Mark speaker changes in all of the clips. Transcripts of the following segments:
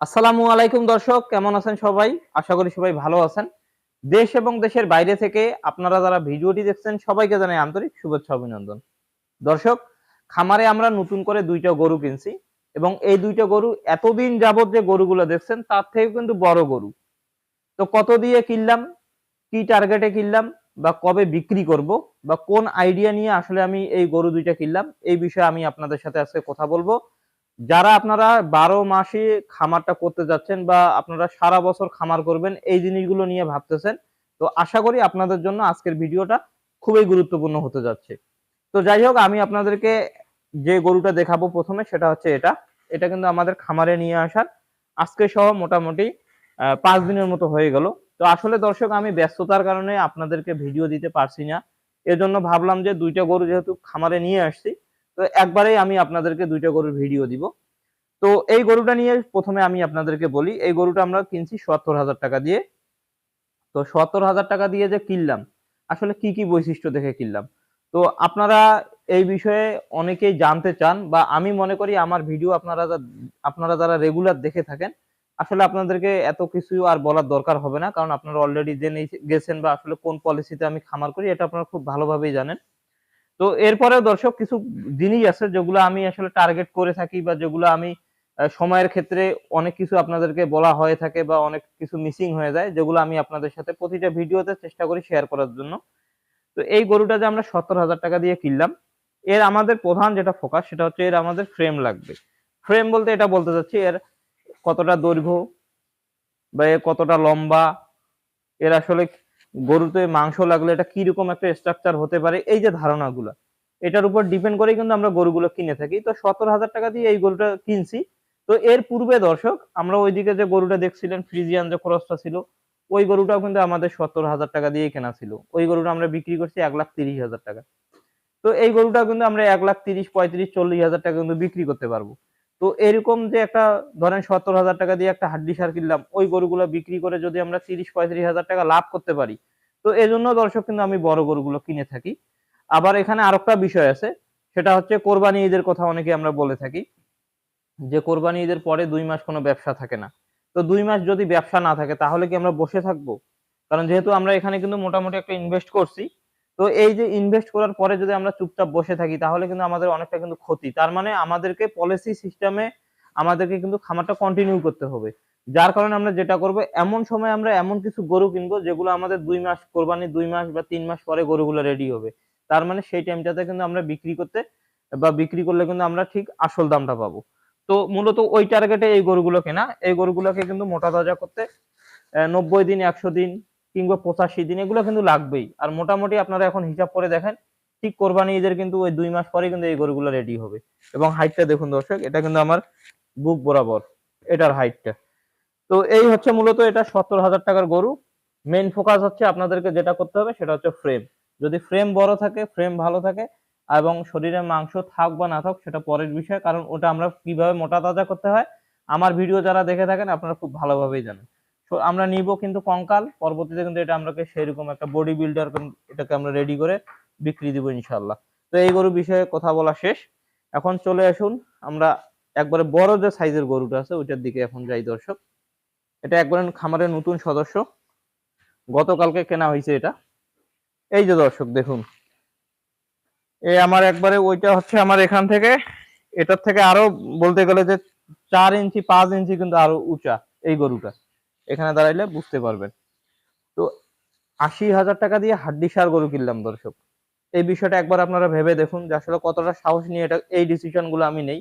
Speaker 1: আসসালামু আলাইকুম দর্শক, কেমন আছেন সবাই? আশা করি সবাই ভালো আছেন। দেশ এবং দেশের বাইরে থেকে আপনারা যারা ভিডিওটি দেখছেন, সবাইকে জানাই আন্তরিক শুভেচ্ছা, অভিনন্দন। দর্শক, খামারে আমরা নতুন করে দুইটা গরু কিনছি এবং এই দুইটা গরু এতদিন যাবত যে গরুগুলো দেখছেন, তার থেকে কিন্তু বড় গরু। তো কত দিয়ে কিনলাম, কি টার্গেটে কিনলাম, বা কবে বিক্রি করব, বা কোন আইডিয়া নিয়ে আসলে আমি এই গরু দুইটা কিনলাম, এই বিষয়ে আমি আপনাদের সাথে আজকে কথা বলব। যারা আপনারা বারো মাসে খামারটা করতে যাচ্ছেন বা আপনারা সারা বছর খামার করবেন, এই জিনিসগুলো নিয়ে ভাবতেছেন, তো আশা করি আপনাদের জন্য আজকের ভিডিওটা খুবই গুরুত্বপূর্ণ হতে যাচ্ছে। তো যাই হোক, আমি আপনাদেরকে যে গরুটা দেখাবো প্রথমে, সেটা হচ্ছে এটা। এটা কিন্তু আমাদের খামারে নিয়ে আসার আজকে সহ মোটামুটি পাঁচ দিনের মতো হয়ে গেল। তো আসলে দর্শক, আমি ব্যস্ততার কারণে আপনাদেরকে ভিডিও দিতে পারছি না। এজন্য ভাবলাম যে দুইটা গরু যেহেতু খামারে নিয়ে আসছি তো একবারেই আমি আপনাদেরকে দুইটা গরুর ভিডিও দিব। তো এই গরুটা নিয়ে প্রথমে আমি আপনাদেরকে বলি, এই গরুটা আমরা কিনছি সত্তর হাজার টাকা দিয়ে। তো সত্তর হাজার টাকা দিয়ে যে কিনলাম, আসলে কি কি বৈশিষ্ট্য দেখে কিনলাম? তো আপনারা এই বিষয়ে অনেকেই জানতে চান বা আমি মনে করি আমার ভিডিও আপনারা আপনারা যারা রেগুলার দেখে থাকেন, আসলে আপনাদেরকে এত কিছু আর বলার দরকার হবে না। কারণ আপনারা অলরেডি জেনে গেছেন বা আসলে কোন পলিসিতে আমি খামার করি, এটা আপনারা খুব ভালোভাবেই জানেন। তো এরপরেও দর্শক কিছু জিনিস আছে যেগুলো আমি আসলে টার্গেট করে থাকি বা যেগুলো আমি সময়ের ক্ষেত্রে অনেক কিছু আপনাদেরকে বলা হয়ে থাকে বা অনেক কিছু মিসিং হয়ে যায়, যেগুলো আমি আপনাদের সাথে প্রতিটা ভিডিওতে চেষ্টা করি শেয়ার করার জন্য। তো এই গরুটা যে আমরা সত্তর হাজার টাকা দিয়ে কিনলাম, এর আমাদের প্রধান যেটা ফোকাস সেটা হচ্ছে এর আমাদের ফ্রেম লাগবে। ফ্রেম বলতে এটা বলতে চাচ্ছি, এর কতটা দৈর্ঘ্য বা এর কতটা লম্বা, এর আসলে গরুতে মাংস লাগলে এটা কীরকম একটা স্ট্রাকচার হতে পারে? এই যে ধারণাগুলো, এটার উপর ডিপেন্ড করেই কিন্তু আমরা গরুগুলো কিনে থাকি। তো সত্তর হাজার টাকা দিয়ে এই গরুটা কিনছি। তো এর পূর্বে দর্শক, আমরা ওইদিকে যে গরুটা দেখছিলেন, ফ্রিজিয়ান যে খরচটা ছিল, ওই গরুটাও কিন্তু আমাদের সত্তর হাজার টাকা দিয়ে কেনা ছিল। ওই গরুটা আমরা বিক্রি করছি এক লাখ তিরিশ হাজার টাকা। তো এই গরুটা কিন্তু আমরা এক লাখ তিরিশ, পঁয়ত্রিশ, চল্লিশ হাজার টাকা কিন্তু বিক্রি করতে পারব। তো এরকম যে একটা, ধরেন সত্তর হাজার টাকা দিয়ে একটা হাড্ডি সার কিনলাম, ওই গরুগুলো বিক্রি করে যদি আমরা তিরিশ পঁয়ত্রিশ হাজার টাকা লাভ করতে পারি। তো এজন্য দর্শক কিন্তু আমি বড় গরুগুলো কিনে থাকি। আবার এখানে আরেকটা বিষয় আছে, সেটা হচ্ছে কোরবানি ঈদের কথা অনেকে আমরা বলে থাকি, যে কোরবানি ঈদের পরে দুই মাস কোনো ব্যবসা থাকে না। তো দুই মাস যদি ব্যবসা না থাকে, তাহলে কি আমরা বসে থাকব? কারণ যেহেতু আমরা এখানে কিন্তু মোটামুটি একটা ইনভেস্ট করছি তো এই যে ইনভেস্ট করার পরে যদি আমরা চুপচাপ বসে থাকি, তাহলে কিন্তু আমাদের অনেকটা কিন্তু ক্ষতি। তার মানে আমাদেরকে পলিসি সিস্টেমে আমাদেরকে কিন্তু খামারটা কন্টিনিউ করতে হবে। যার কারণে আমরা যেটা করব, এমন সময় আমরা এমন কিছু গরু কিনবো, যেগুলো আমাদের দুই মাস কোরবানি, দুই মাস বা তিন মাস পরে গরুগুলো রেডি হবে। তার মানে সেই টাইমটাতে কিন্তু আমরা বিক্রি করতে বা বিক্রি করলে কিন্তু আমরা ঠিক আসল দামটা পাবো। তো মূলত ওই টার্গেটে এই গরুগুলো কেনা। এই গরুগুলোকে কিন্তু মোটা তাজা করতে নব্বই দিন, একশো দিন কিংবা পঁচাশি দিন, এগুলো কিন্তু লাগবেই। আর মোটামুটি আপনারা এখন হিসাব করে দেখেন, ঠিক কোরবানি ঈদের কিন্তু ওই দুই মাস পরে কিন্তু এই গরুগুলো রেডি হবে। এবং হাইটটা দেখুন দর্শক, এটা কিন্তু আমার বুক বরাবর, এটার হাইটটা তো এই হচ্ছে মূলত এটা সত্তর হাজার টাকার গরু। মেইন ফোকাস হচ্ছে আপনাদেরকে যেটা করতে হবে, সেটা হচ্ছে ফ্রেম যদি ফ্রেম বড় থাকে ফ্রেম ভালো থাকে, এবং শরীরে মাংস থাক বা না থাক, সেটা পরের বিষয়, কারণ ওটা আমরা কীভাবে মোটা তাজা করতে হয়, আমার ভিডিও যারা দেখে থাকেন, আপনারা খুব ভালোভাবেই জানেন। আমরা নিব কিন্তু কঙ্কাল, পরবর্তীতে কিন্তু এটা আমরা সেরকম একটা বডি বিল্ডার এটাকে আমরা রেডি করে বিক্রি দিব ইনশাল্লাহ তো এই গরু বিষয়ে কথা বলা শেষ। এখন চলে আসুন আমরা একবারে বড় যে সাইজের গরুটা আছে, ওইটার দিকে এখন যাই দর্শক। এটা একবারে খামারের নতুন সদস্য। গতকালকে কেনা হয়েছে এটা। এই যে দর্শক, দেখুন। এই আমার একবারে ওইটা হচ্ছে আমার এখান থেকে। এটার থেকে আরও বলতে গেলে যে চার ইঞ্চি, পাঁচ ইঞ্চি কিন্তু আরও উঁচা এই গরুটা। এখানে দাঁড়াইলে বুঝতে পারবেন। তো আশি হাজার টাকা দিয়ে হাড্ডি সার গরু কিনলাম দর্শক। এই বিষয়টা একবার আপনারা ভেবে দেখুন যে আসলে কতটা সাহস নিয়ে এটা, এই ডিসিশনগুলো আমি নেই।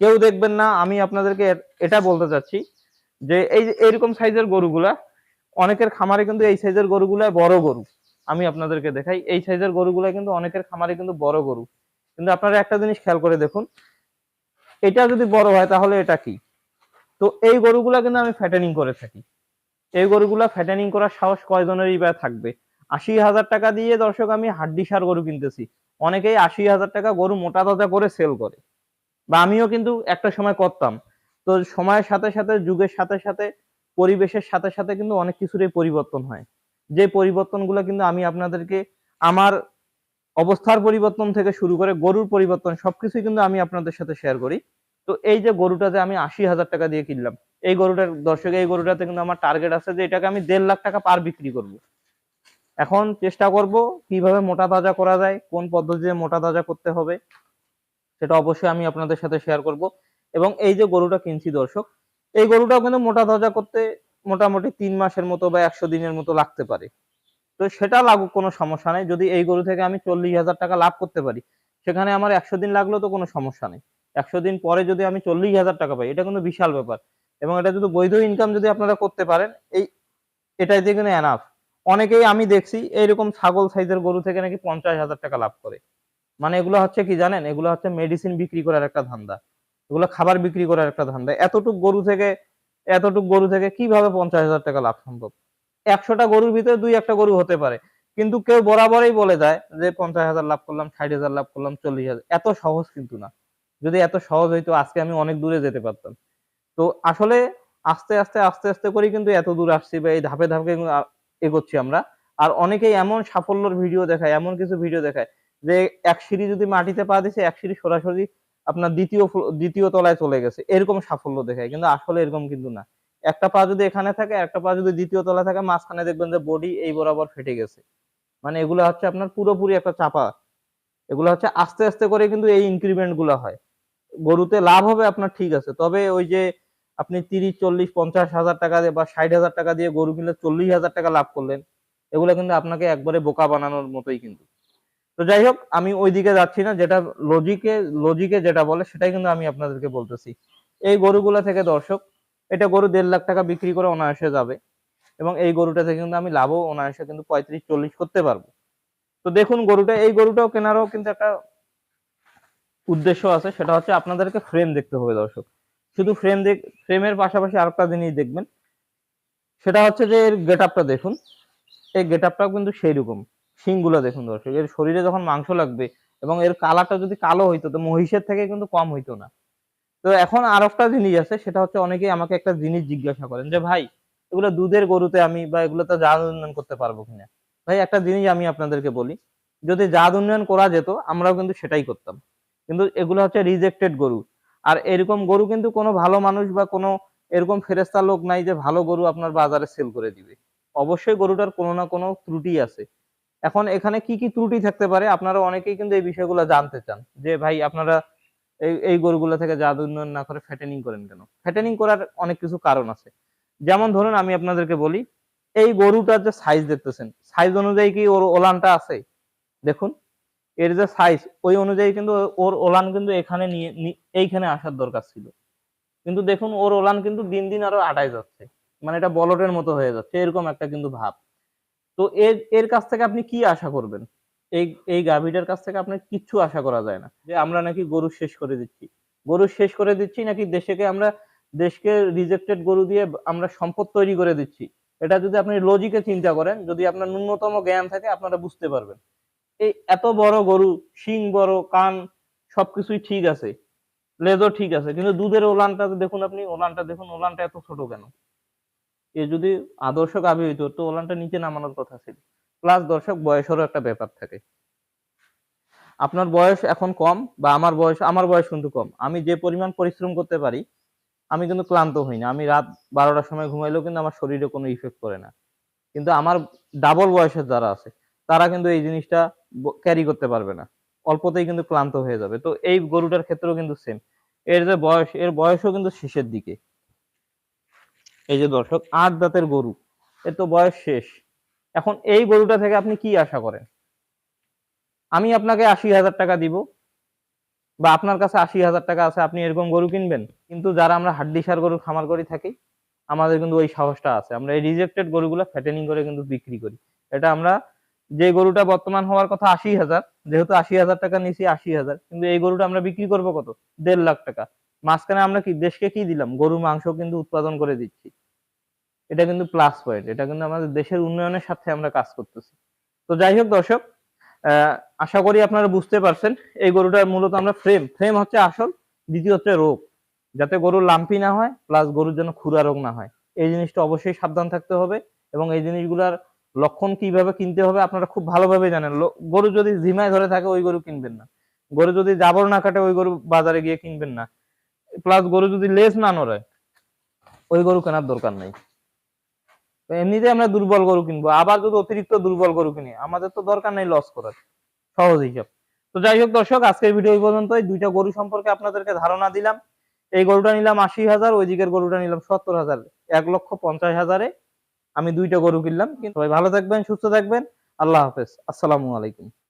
Speaker 1: কেউ দেখবেন না, আমি আপনাদেরকে এটা বলতে চাচ্ছি যে এই এইরকম সাইজের গরুগুলা, অনেকের খামারে কিন্তু এই সাইজের গরুগুলা বড় গরু। আমি আপনাদেরকে দেখাই, এই সাইজের গরুগুলা কিন্তু অনেকের খামারে কিন্তু বড় গরু। কিন্তু আপনারা একটা জিনিস খেয়াল করে দেখুন, এটা যদি বড় হয় তাহলে এটা কি? তো এই গরুগুলা কিন্তু আমি ফ্যাটেনিং করে থাকি। এই গরুগুলা ফ্যাটেনিং করার সাহস কয়জনেরই বা থাকবে? আশি হাজার টাকা দিয়ে দর্শক, আমি হাড্ডি সার গরু কিনতেছি। অনেকেই আশি হাজার টাকা গরু মোটা তাজা করে সেল করে। বা আমিও কিন্তু একটা সময় করতাম। তো সময়ের সাথে সাথে, যুগের সাথে সাথে, পরিবেশের সাথে সাথে কিন্তু অনেক কিছুরই পরিবর্তন হয়। যে পরিবর্তনগুলো কিন্তু আমি আপনাদেরকে আমার অবস্থার পরিবর্তন থেকে শুরু করে গরুর পরিবর্তন সবকিছুই কিন্তু আমি আপনাদের সাথে শেয়ার করি। তো এই যে গরুটা যে আমি আশি হাজার টাকা দিয়ে কিনলাম, এই গরুটার দর্শক, এই গরুটাতে কিন্তু আমার টার্গেট আছে যে এটাকে আমি দেড় লাখ টাকা পার বিক্রি করব। এখন চেষ্টা করব কীভাবে মোটা তাজা করা যায়, কোন পদ্ধতিতে মোটা তাজা করতে হবে, সেটা অবশ্যই আমি আপনাদের সাথে শেয়ার করব। এবং এই যে গরুটা কিনছি দর্শক, এই গরুটাও কিন্তু মোটা তাজা করতে মোটামুটি তিন মাসের মতো বা একশো দিনের মতো লাগতে পারে। তো সেটা লাগুক, কোনো সমস্যা নেই। যদি এই গরু থেকে আমি চল্লিশ হাজার টাকা লাভ করতে পারি, সেখানে আমার একশো দিন লাগলেও তো কোনো সমস্যা নেই। একশো দিন পরে যদি আমি চল্লিশ হাজার টাকা পাই, এটা কিন্তু বিশাল ব্যাপার। এবং এটা যদি বৈধ ইনকাম যদি আপনারা করতে পারেন, এই, এটাই দিয়ে কিন্তু এনাফ অনেকেই আমি দেখছি এইরকম ছাগল সাইজের গরু থেকে নাকি পঞ্চাশ হাজার টাকা লাভ করে। মানে এগুলো হচ্ছে কি জানেন? এগুলো হচ্ছে মেডিসিন বিক্রি করার একটা ধান্দা। এগুলো খাবার বিক্রি করার একটা ধান্দা। এতটুক গরু থেকে, এতটুক গরু থেকে কীভাবে পঞ্চাশ হাজার টাকা লাভ সম্ভব? একশোটা গরুর ভিতরে দুই একটা গরু হতে পারে। কিন্তু কেউ বরাবরই বলে যায় যে পঞ্চাশ হাজার লাভ করলাম, ষাট হাজার লাভ করলাম, চল্লিশ হাজার। এত সহজ কিন্তু না। যদি এত সহজ হইতো, আজকে আমি অনেক দূরে যেতে পারতাম। তো আসলে আস্তে আস্তে আস্তে আস্তে করে কিন্তু এত দূর আসছি বা এই ধাপে ধাপে এগোচ্ছি আমরা। আর অনেকেই এমন সাফল্যের ভিডিও দেখায়, এমন কিছু ভিডিও দেখায় যে এক সিঁড়ি যদি মাটিতে পা দিছে, এক সিঁড়ি সরাসরি আপনার দ্বিতীয় দ্বিতীয় তলায় চলে গেছে। এরকম সাফল্য দেখায়, কিন্তু আসলে এরকম কিন্তু না। একটা পা যদি এখানে থাকে একটা পা যদি দ্বিতীয় তলায় থাকে, মাঝখানে দেখবেন যে বডি এই বরাবর ফেটে গেছে। মানে এগুলো হচ্ছে আপনার পুরোপুরি একটা চাপা। এগুলো হচ্ছে আস্তে আস্তে করে কিন্তু এই ইনক্রিমেন্টগুলো হয়। গরুতে লাভ হবে আপনার ঠিক আছে। তবে ওই যে আপনি তিরিশ, চল্লিশ, পঞ্চাশ হাজার টাকা দিয়ে বা ষাট হাজার টাকা দিয়ে গরু কিনলে চল্লিশ হাজার টাকা লাভ করলেন, এগুলো কিন্তু আপনাকে একবারে বোকা বানানোর মতোই কিন্তু। তো যাই হোক, আমি ওই দিকে যাচ্ছি না, যেটা লজিকে লজিকে যেটা বলে সেটাই কিন্তু আমি আপনাদেরকে বলতেছি। এই গরুগুলা থেকে দর্শক, এটা গরু দেড় লাখ টাকা বিক্রি করে অনায়াসে যাবে এবং এই গরুটা থেকে কিন্তু আমি লাভও অনায়াসে কিন্তু পঁয়ত্রিশ, চল্লিশ করতে পারব। তো দেখুন গরুটা, এই গরুটাও কেনারও কিন্তু একটা উদ্দেশ্য আছে, সেটা হচ্ছে আপনাদেরকে ফ্রেম দেখতে হবে দর্শক। শুধু ফ্রেম দেখ ফ্রেমের পাশাপাশি আরেকটা জিনিস দেখবেন। সেটা হচ্ছে যে এর গেট আপটা দেখুন। এই গেট আপটাও কিন্তু সেই রকম শিংগুলো দেখুন দর্শক। এর শরীরে যখন মাংস লাগবে এবং এর কালারটা যদি কালো হইতো, তো মহিষের থেকে কিন্তু কম হইতো না। তো এখন আর একটা জিনিস আছে, সেটা হচ্ছে অনেকেই আমাকে একটা জিনিস জিজ্ঞাসা করেন যে, ভাই, এগুলো দুধের গরুতে আমি বা এগুলোতে জাত উন্নয়ন করতে পারব কিনা? ভাই, একটা জিনিস আমি আপনাদেরকে বলি। যদি জাত উন্নয়ন করা যেত, আমরাও কিন্তু সেটাই করতাম। কিন্তু এগুলো হচ্ছে রিজেক্টেড গরু। আর এরকম গরু কিন্তু কোনো ভালো মানুষ বা কোনো এরকম ফেরেস্তা লোক নাই যে ভালো গরু আপনার বাজারে সেল করে দিবে। অবশ্যই গরুটার কোনো না কোনো ত্রুটি আছে। এখন এখানে কি কি ত্রুটি থাকতে পারে আপনারা অনেকেই কিন্তু এই বিষয়গুলো জানতে চান। যে ভাই আপনারা এই এই গরুগুলো থেকে জাত উন্নয়ন না করে ফ্যাটেনিং করেন কেন? ফ্যাটেনিং করার অনেক কিছু কারণ আছে। যেমন ধরুন আমি আপনাদেরকে বলি, এই গরুটার যে সাইজ দেখতেছেন সাইজ অনুযায়ী কি ওর ওলানটা আছে? দেখুন এর যে সাইজ ওই অনুযায়ী কিন্তু ওর ওলান কিন্তু এখানে নিয়ে এইখানে আসার দরকার ছিল। কিন্তু দেখুন, ওর ওলান কিন্তু দিন দিন আরও আটাই যাচ্ছে। মানে এটা বলটের মতো হয়ে যাচ্ছে, এরকম একটা কিন্তু ভাব। তো এর এর কাছ থেকে আপনি কি আশা করবেন? এই এই গাভীটার কাছ থেকে আপনার কিচ্ছু আশা করা যায় না, যে আমরা নাকি গরু শেষ করে দিচ্ছি। গরু শেষ করে দিচ্ছি নাকি দেশকে আমরা, দেশকে রিজেক্টেড গরু দিয়ে আমরা সম্পদ তৈরি করে দিচ্ছি? এটা যদি আপনি লজিকে চিন্তা করেন, যদি আপনার ন্যূনতম জ্ঞান থাকে, আপনারা বুঝতে পারবেন। এই এত বড় গরু, শিং বড়, কান, সবকিছুই ঠিক আছে। লেজও ঠিক আছে। কিন্তু দুধের ওলানটা দেখুন আপনি, ওলানটা দেখুন, ওলানটা এত ছোট কেন? এ যদি আদর্শ গাভী হইতো, তো ওলানটা নিচে নামানোর কথা ছিল। প্লাস দর্শক, বয়সেরও একটা ব্যাপার থাকে। আপনার বয়স এখন কম বা আমার বয়স আমার বয়স কিন্তু কম। আমি যে পরিমাণ পরিশ্রম করতে পারি, আমি কিন্তু ক্লান্ত হই না। আমি রাত বারোটার সময় ঘুমাইলেও কিন্তু আমার শরীরে কোনো ইফেক্ট করে না। কিন্তু আমার ডাবল বয়সের যারা আছে তারা কিন্তু এই জিনিসটা ক্যারি করতে পারবে না। অল্পতেই কিন্তু ক্লান্ত হয়ে যাবে। তো এই গরুটার ক্ষেত্রেও কিন্তু সেম এর যে বয়স, এর বয়সও কিন্তু শেষের দিকে। এই যে দর্শক, আট দাঁতের গরু। এর তো বয়স শেষ। এখন এই গরুটা থেকে আপনি কি আশা করেন? আমি আপনাকে আশি হাজার টাকা দিব। বা আপনার কাছে আশি হাজার টাকা আছে, আপনি এরকম গরু কিনবেন। কিন্তু যারা আমরা হাড্ডিসার গরু খামার করে থাকি, আমাদের কিন্তু ওই সাহসটা আছে। আমরা এই রিজেক্টেড গরুগুলো ফ্যাটেনিং করে কিন্তু বিক্রি করি। এটা আমরা যে গরুটা বর্তমান হওয়ার কথা আশি হাজার, যেহেতু আশি হাজার টাকা নিছি, আশি হাজার। কিন্তু এই গরুটা আমরা বিক্রি করব কত? দেড় লাখ টাকা। মাঝখানে আমরা কি, দেশকে কি দিলাম? গরু, মাংস কিন্তু উৎপাদন করে দিচ্ছি। এটা কিন্তু প্লাস পয়েন্ট এটা কিন্তু আমাদের দেশের উন্নয়নের সাথে আমরা কাজ করতেছি। তো যাই হোক দর্শক আশা করি আপনারা বুঝতে পারছেন, এই গরুটার মূলত আমরা ফ্রেম ফ্রেম হচ্ছে আসল, দ্বিতীয় হচ্ছে রোগ। যাতে গরুর লাম্পি না হয় প্লাস গরুর জন্য খুরা রোগ না হয়। এই জিনিসটা অবশ্যই সাবধান থাকতে হবে এবং এই জিনিসগুলার লক্ষণ কীভাবে কিনতে হবে আপনারা খুব ভালোভাবে জানেন। গরু যদি ঝিমায় ধরে থাকে, ওই গরু কিনবেন না। গরু যদি জাবর না কাটে, ওই গরু বাজারে গিয়ে কিনবেন না। প্লাস গরু যদি লেজ না নড়ায় ওই গরু কেনার দরকার নাই। এমনিতে আমরা দুর্বল গরু কিনবো। আবার যদি অতিরিক্ত দুর্বল গরু কিনি, আমাদের তো দরকার নেই লস করার। সহজ হিসাব। তো যাই হোক দর্শক, আজকের ভিডিও এই পর্যন্তই। দুইটা গরু সম্পর্কে আপনাদেরকে ধারণা দিলাম। এই গরুটা নিলাম আশি হাজার, ওই দিকের গরুটা নিলাম সত্তর হাজার। এক লক্ষ পঞ্চাশ হাজারে আমি দুইটা গরু কিনলাম। কিন্তু ভালো থাকবেন সুস্থ থাকবেন। আল্লাহ হাফেজ। আসসালামু আলাইকুম।